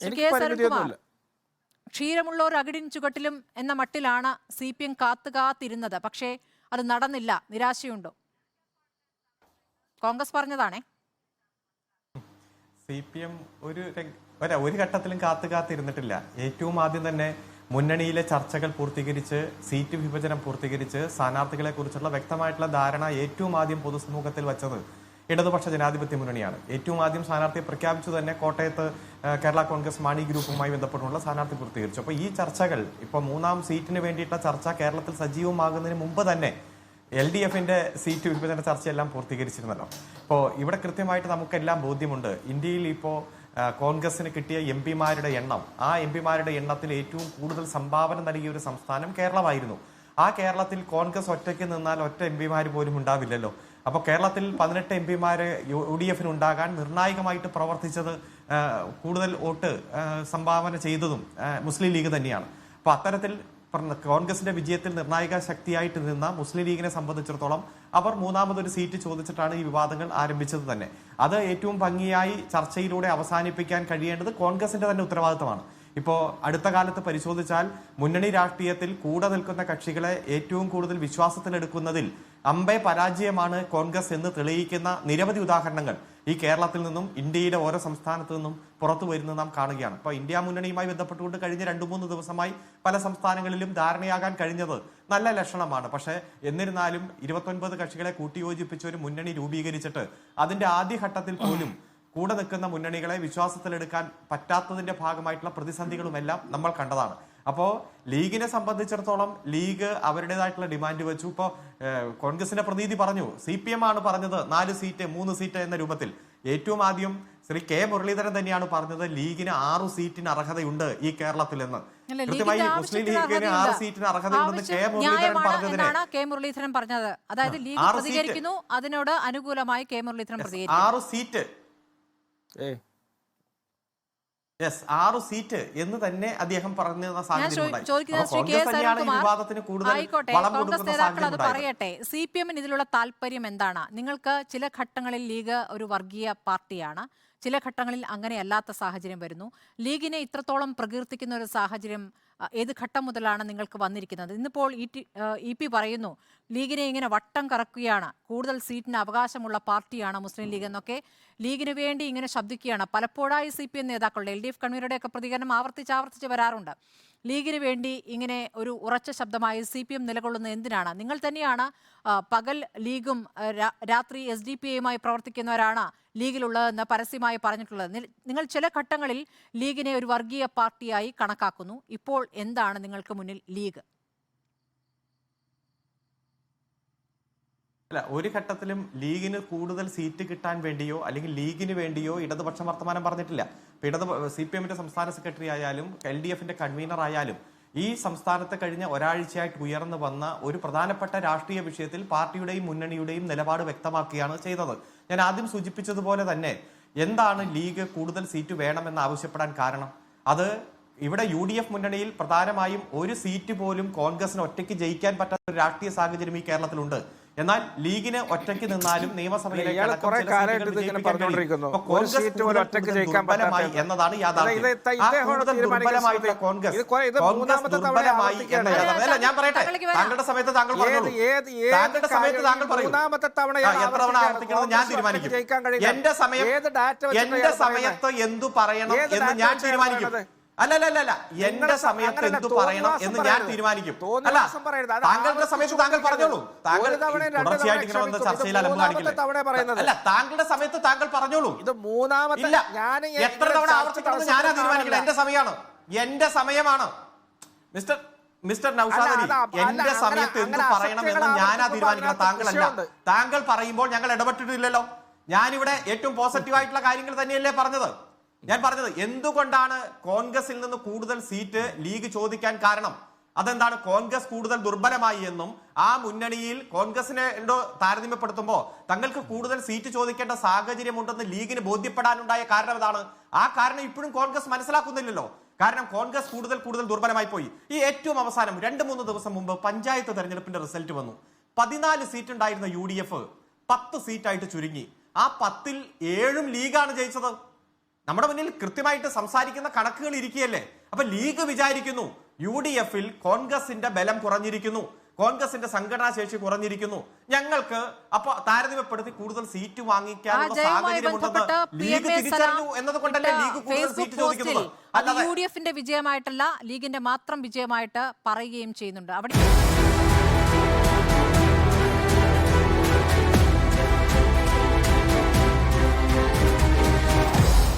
എനിക്ക് പരിമിതിയൊന്നുമില്ല. ക്ഷീരമുള്ളോർ അകിടിൻ ചുവട്ടിലും എന്ന മട്ടിലാണ് C P M കാത്തു കാത്തിരുന്നത് പക്ഷേ അത് നടന്നില്ല. നിരാശയുണ്ടോ? കോൺഗ്രസ് പറഞ്ഞതാണേ. സി പി എം ഒരു വരാ ഒരു ഘട്ടത്തിലും കാത്തു കാത്തിരുന്നിട്ടില്ല ഏറ്റവും ആദ്യം തന്നെ മുന്നണിയിലെ ചർച്ചകൾ പൂർത്തീകരിച്ച് സീറ്റ് വിഭജനം പൂർത്തീകരിച്ച് സ്ഥാനാർത്ഥികളെ കുറിച്ചുള്ള വ്യക്തമായിട്ടുള്ള ധാരണ ഏറ്റവും ആദ്യം പൊതുസമൂഹത്തിൽ വച്ചത് ഇടതുപക്ഷ ജനാധിപത്യ മുന്നണിയാണ്. ഏറ്റവും ആദ്യം സ്ഥാനാർത്ഥിയെ പ്രഖ്യാപിച്ചു തന്നെ കോട്ടയത്ത് കേരള കോൺഗ്രസ് മാണി ഗ്രൂപ്പുമായി ബന്ധപ്പെട്ടുള്ള സ്ഥാനാർത്ഥി പൂർത്തീകരിച്ചു. അപ്പോൾ ഈ ചർച്ചകൾ ഇപ്പോൾ മൂന്നാം സീറ്റിന് വേണ്ടിയിട്ടുള്ള ചർച്ച കേരളത്തിൽ സജീവമാകുന്നതിന് മുമ്പ് തന്നെ എൽ ഡി എഫിന്റെ സീറ്റ് വിഭജന ചർച്ചയെല്ലാം പൂർത്തീകരിച്ചിരുന്നല്ലോ. അപ്പോൾ ഇവിടെ കൃത്യമായിട്ട് നമുക്കെല്ലാം ബോധ്യമുണ്ട്. ഇന്ത്യയിൽ ഇപ്പോൾ കോൺഗ്രസിന് കിട്ടിയ എം പിമാരുടെ എണ്ണം ആ എം പിമാരുടെ എണ്ണത്തിൽ ഏറ്റവും കൂടുതൽ സംഭാവന നൽകിയ ഒരു സംസ്ഥാനം കേരളമായിരുന്നു. ആ കേരളത്തിൽ കോൺഗ്രസ് ഒറ്റയ്ക്ക് നിന്നാൽ ഒറ്റ എം പിമാർ പോലും ഉണ്ടാവില്ലല്ലോ. അപ്പോൾ കേരളത്തിൽ പതിനെട്ട് എം പിമാര് യു ഡി എഫിന് ഉണ്ടാകാൻ നിർണായകമായിട്ട് പ്രവർത്തിച്ചത് കൂടുതൽ വോട്ട് സംഭാവന ചെയ്തതും മുസ്ലിം ലീഗ് തന്നെയാണ്. അപ്പൊ അത്തരത്തിൽ കോൺഗ്രസിന്റെ വിജയത്തിൽ നിർണായക ശക്തിയായിട്ട് നിന്ന മുസ്ലിം ലീഗിനെ സംബന്ധിച്ചിടത്തോളം അവർ മൂന്നാമതൊരു സീറ്റ് ചോദിച്ചിട്ടാണ് ഈ വിവാദങ്ങൾ ആരംഭിച്ചത് തന്നെ. അത് ഏറ്റവും ഭംഗിയായി ചർച്ചയിലൂടെ അവസാനിപ്പിക്കാൻ കഴിയേണ്ടത് കോൺഗ്രസിന്റെ തന്നെ ഉത്തരവാദിത്തമാണ്. ഇപ്പോ അടുത്ത കാലത്ത് പരിശോധിച്ചാൽ മുന്നണി രാഷ്ട്രീയത്തിൽ കൂടെ നിൽക്കുന്ന കക്ഷികളെ ഏറ്റവും കൂടുതൽ വിശ്വാസത്തിലെടുക്കുന്നതിൽ അമ്പെ പരാജയമാണ് കോൺഗ്രസ് എന്ന് തെളിയിക്കുന്ന നിരവധി ഉദാഹരണങ്ങൾ ഈ കേരളത്തിൽ നിന്നും ഇന്ത്യയുടെ ഓരോ സംസ്ഥാനത്തു നിന്നും പുറത്തു വരുന്നത് നാം കാണുകയാണ്. അപ്പോൾ ഇന്ത്യ മുന്നണിയുമായി ബന്ധപ്പെട്ടുകൊണ്ട് കഴിഞ്ഞ രണ്ടു മൂന്ന് ദിവസമായി പല സംസ്ഥാനങ്ങളിലും ധാരണയാകാൻ കഴിഞ്ഞത് നല്ല ലക്ഷണമാണ്. പക്ഷേ എന്നിരുന്നാലും ഇരുപത്തൊൻപത് കക്ഷികളെ കൂട്ടിയോജിപ്പിച്ച് ഒരു മുന്നണി രൂപീകരിച്ചിട്ട് അതിന്റെ ആദ്യഘട്ടത്തിൽ പോലും കൂടെ നിൽക്കുന്ന മുന്നണികളെ വിശ്വാസത്തിലെടുക്കാൻ പറ്റാത്തതിന്റെ ഭാഗമായിട്ടുള്ള പ്രതിസന്ധികളുമെല്ലാം നമ്മൾ കണ്ടതാണ്. അപ്പോ ലീഗിനെ സംബന്ധിച്ചിടത്തോളം ലീഗ് അവരുടേതായിട്ടുള്ള ഡിമാൻഡ് വെച്ചു. ഇപ്പോ കോൺഗ്രസിന്റെ പ്രതീതി പറഞ്ഞു സി പി എം ആണ് പറഞ്ഞത് നാല് സീറ്റ് മൂന്ന് സീറ്റ് എന്ന രൂപത്തിൽ. ഏറ്റവും ആദ്യം ശ്രീ കെ മുരളീധരൻ തന്നെയാണ് പറഞ്ഞത് ലീഗിന് ആറു സീറ്റിന് അർഹതയുണ്ട് ഈ കേരളത്തിൽ എന്ന് കൃത്യമായി മുസ്ലിം ലീഗിന് ആറ് സീറ്റിന് അർഹതയുണ്ടെന്ന് കെ മുരളീധരൻ ന്യായമാണ് കെ മുരളീധരൻ പറഞ്ഞത്. അതായത് ലീഗ്. പ്രതികരിക്കുന്നു അതിനോട് അനുകൂലമായി കെ മുരളീധരൻ പ്രതികരിക്കുന്നു ആറു സീറ്റ് യെസ് ആറു സീറ്റ് എന്ന് തന്നെ അദ്ദേഹം പറഞ്ഞിരുന്ന സാഹചര്യം. പറയട്ടെ. സി പി എമ്മിന് ഇതിലുള്ള താല്പര്യം എന്താണ്? നിങ്ങൾക്ക് ചില ഘട്ടങ്ങളിൽ ലീഗ് ഒരു വർഗീയ പാർട്ടിയാണ്. ചില ഘട്ടങ്ങളിൽ അങ്ങനെയല്ലാത്ത സാഹചര്യം വരുന്നു. ലീഗിനെ ഇത്രത്തോളം പ്രകീർത്തിക്കുന്ന ഒരു സാഹചര്യം ഏത് ഘട്ടം മുതലാണ് നിങ്ങൾക്ക് വന്നിരിക്കുന്നത്? ഇന്നിപ്പോൾ ഇ പി പറയുന്നു ലീഗിനെ ഇങ്ങനെ വട്ടം കറക്കുകയാണ്. കൂടുതൽ സീറ്റിന് അവകാശമുള്ള പാർട്ടിയാണ് മുസ്ലിം ലീഗ് എന്നൊക്കെ ലീഗിന് വേണ്ടി ഇങ്ങനെ ശബ്ദിക്കുകയാണ്. പലപ്പോഴായി സി പി എം നേതാക്കളുടെ എൽ ഡി എഫ് കൺവീനറുടെയൊക്കെ പ്രതികരണം ആവർത്തിച്ച് ആവർത്തിച്ച് വരാറുണ്ട്. ലീഗിന് വേണ്ടി ഇങ്ങനെ ഒരു ഉറച്ച ശബ്ദമായി സി പി എം നിലകൊള്ളുന്നത് എന്തിനാണ്? നിങ്ങൾ തന്നെയാണ് പകൽ ലീഗും രാത്രി എസ് ഡി പി എയുമായി പ്രവർത്തിക്കുന്നവരാണ് ലീഗിലുള്ളതെന്ന് പരസ്യമായി പറഞ്ഞിട്ടുള്ളത്. നിങ്ങൾ ചില ഘട്ടങ്ങളിൽ ലീഗിനെ ഒരു വർഗീയ പാർട്ടിയായി കണക്കാക്കുന്നു. ഇപ്പോൾ എന്താണ് നിങ്ങൾക്ക് മുന്നിൽ ലീഗ്? അല്ല ഒരു ഘട്ടത്തിലും ലീഗിന് കൂടുതൽ സീറ്റ് കിട്ടാൻ വേണ്ടിയോ അല്ലെങ്കിൽ ലീഗിന് വേണ്ടിയോ ഇടതുപക്ഷം വർത്തമാനം പറഞ്ഞിട്ടില്ല. ഇടത് സി പി എമ്മിന്റെ സംസ്ഥാന സെക്രട്ടറി ആയാലും എൽ ഡി എഫിന്റെ കൺവീനർ ആയാലും ഈ സംസ്ഥാനത്ത് കഴിഞ്ഞ ഒരാഴ്ചയായിട്ട് ഉയർന്നു വന്ന ഒരു പ്രധാനപ്പെട്ട രാഷ്ട്രീയ വിഷയത്തിൽ പാർട്ടിയുടെയും മുന്നണിയുടെയും നിലപാട് വ്യക്തമാക്കുകയാണ് ചെയ്തത്. ഞാൻ ആദ്യം സൂചിപ്പിച്ചതുപോലെ തന്നെ എന്താണ് ലീഗ് കൂടുതൽ സീറ്റ് വേണമെന്ന് ആവശ്യപ്പെടാൻ കാരണം? അത് ഇവിടെ യു ഡി എഫ് മുന്നണിയിൽ പ്രധാനമായും ഒരു സീറ്റ് പോലും കോൺഗ്രസിന് ഒറ്റയ്ക്ക് ജയിക്കാൻ പറ്റാത്ത ഒരു രാഷ്ട്രീയ സാഹചര്യം ഈ കേരളത്തിലുണ്ട്. എന്നാൽ ലീഗിന് ഒറ്റയ്ക്ക് നിന്നാലും നിയമസഭയിലേക്ക് എന്നതാണ് യാഥാർത്ഥ്യം. കോൺഗ്രസ് ദുർബലമായി എന്ന ഞാൻ പറയട്ടെ. താങ്കളുടെ സമയത്ത് താങ്കൾ ഏത് ഏത് ഏത് താങ്കളുടെ സമയത്ത് താങ്കൾ പറയൂ. എത്ര തവണ. ഞാൻ തീരുമാനിക്കും. എന്റെ സമയം ഏത് ഡാറ്റ വെച്ചിട്ടാ എന്റെ ഇയാൾ സമയത്ത് എന്തു പറയണം എന്ന് ഞാൻ തീരുമാനിക്കും. പറയുന്നത്? അല്ല അല്ല അല്ല അല്ല എന്റെ സമയത്ത് എന്ത് പറയണം എന്ന് ഞാൻ തീരുമാനിക്കും. അല്ല താങ്കളുടെ സമയത്ത് താങ്കൾ പറഞ്ഞോളൂ. താങ്കൾ തുടർച്ചയായിട്ട് ഇങ്ങനെ വന്ന് ചർച്ചയിൽ അലമ്പ് കാണിക്കില്ലേ. അല്ല താങ്കളുടെ സമയത്ത് താങ്കൾ പറഞ്ഞോളൂ. ഇത് മൂന്നാമത്തെ എത്ര തവണ ആവർത്തിക്കണമെന്ന് ഞാനാ തീരുമാനിക്കില്ല എന്റെ സമയമാണ്. എന്റെ സമയമാണ്. മിസ്റ്റർ മിസ്റ്റർ നൌഷാദ് അലി എന്റെ സമയത്ത് എന്ത് പറയണമെന്ന് ഞാനാ തീരുമാനിക്കണം? താങ്കളല്ല. താങ്കൾ പറയുമ്പോൾ ഞങ്ങൾ ഇടപെട്ടിട്ടില്ലല്ലോ. ഞാനിവിടെ ഏറ്റവും പോസിറ്റീവ് ആയിട്ടുള്ള കാര്യങ്ങൾ തന്നെയല്ലേ പറഞ്ഞത്. ഞാൻ പറഞ്ഞത് എന്തുകൊണ്ടാണ് കോൺഗ്രസിൽ നിന്ന് കൂടുതൽ സീറ്റ് ലീഗ് ചോദിക്കാൻ കാരണം? അതെന്താണ്? കോൺഗ്രസ് കൂടുതൽ ദുർബലമായി എന്നും ആ മുന്നണിയിൽ കോൺഗ്രസിനെ താരതമ്യപ്പെടുത്തുമ്പോൾ തങ്ങൾക്ക് കൂടുതൽ സീറ്റ് ചോദിക്കേണ്ട സാഹചര്യമുണ്ടെന്ന് ലീഗിന് ബോധ്യപ്പെടാനുണ്ടായ കാരണം ഇതാണ് ആ കാരണം ഇപ്പോഴും കോൺഗ്രസ് മനസ്സിലാക്കുന്നില്ലല്ലോ. കാരണം കോൺഗ്രസ് കൂടുതൽ കൂടുതൽ ദുർബലമായി പോയി. ഈ ഏറ്റവും അവസാനം രണ്ട് മൂന്ന് ദിവസം മുമ്പ് പഞ്ചായത്ത് തെരഞ്ഞെടുപ്പിന്റെ റിസൾട്ട് വന്നു. പതിനാല് സീറ്റ് ഉണ്ടായിരുന്ന യു ഡി എഫ് പത്ത് സീറ്റായിട്ട് ചുരുങ്ങി. ആ പത്തിൽ ഏഴും ലീഗാണ് ജയിച്ചത്. നമ്മുടെ മുന്നിൽ കൃത്യമായിട്ട് സംസാരിക്കുന്ന കണക്കുകൾ ഇരിക്കുകയല്ലേ? അപ്പൊ ലീഗ് വിചാരിക്കുന്നു യു ഡി എഫിൽ കോൺഗ്രസിന്റെ ബലം കുറഞ്ഞിരിക്കുന്നു. കോൺഗ്രസിന്റെ സംഘടനാ ശേഷി കുറഞ്ഞിരിക്കുന്നു. ഞങ്ങൾക്ക് അപ്പൊ താരതമ്യപ്പെടുത്തി കൂടുതൽ സീറ്റ് വാങ്ങിക്കാനുള്ള സാഹചര്യമുണ്ടെന്ന് ലീഗ് തിരിച്ചറിഞ്ഞു എന്നതുകൊണ്ടല്ലേ ലീഗ് കൂടുതൽ സീറ്റ് പോസ്റ്റിൽ ചോദിക്കുന്നത് അത് അല്ലാതെ യു ഡി എഫിന്റെ വിജയമായിട്ടല്ല ലീഗിന്റെ മാത്രം വിജയമായിട്ട് പറയുകയും ചെയ്യുന്നുണ്ട്. അവിടെ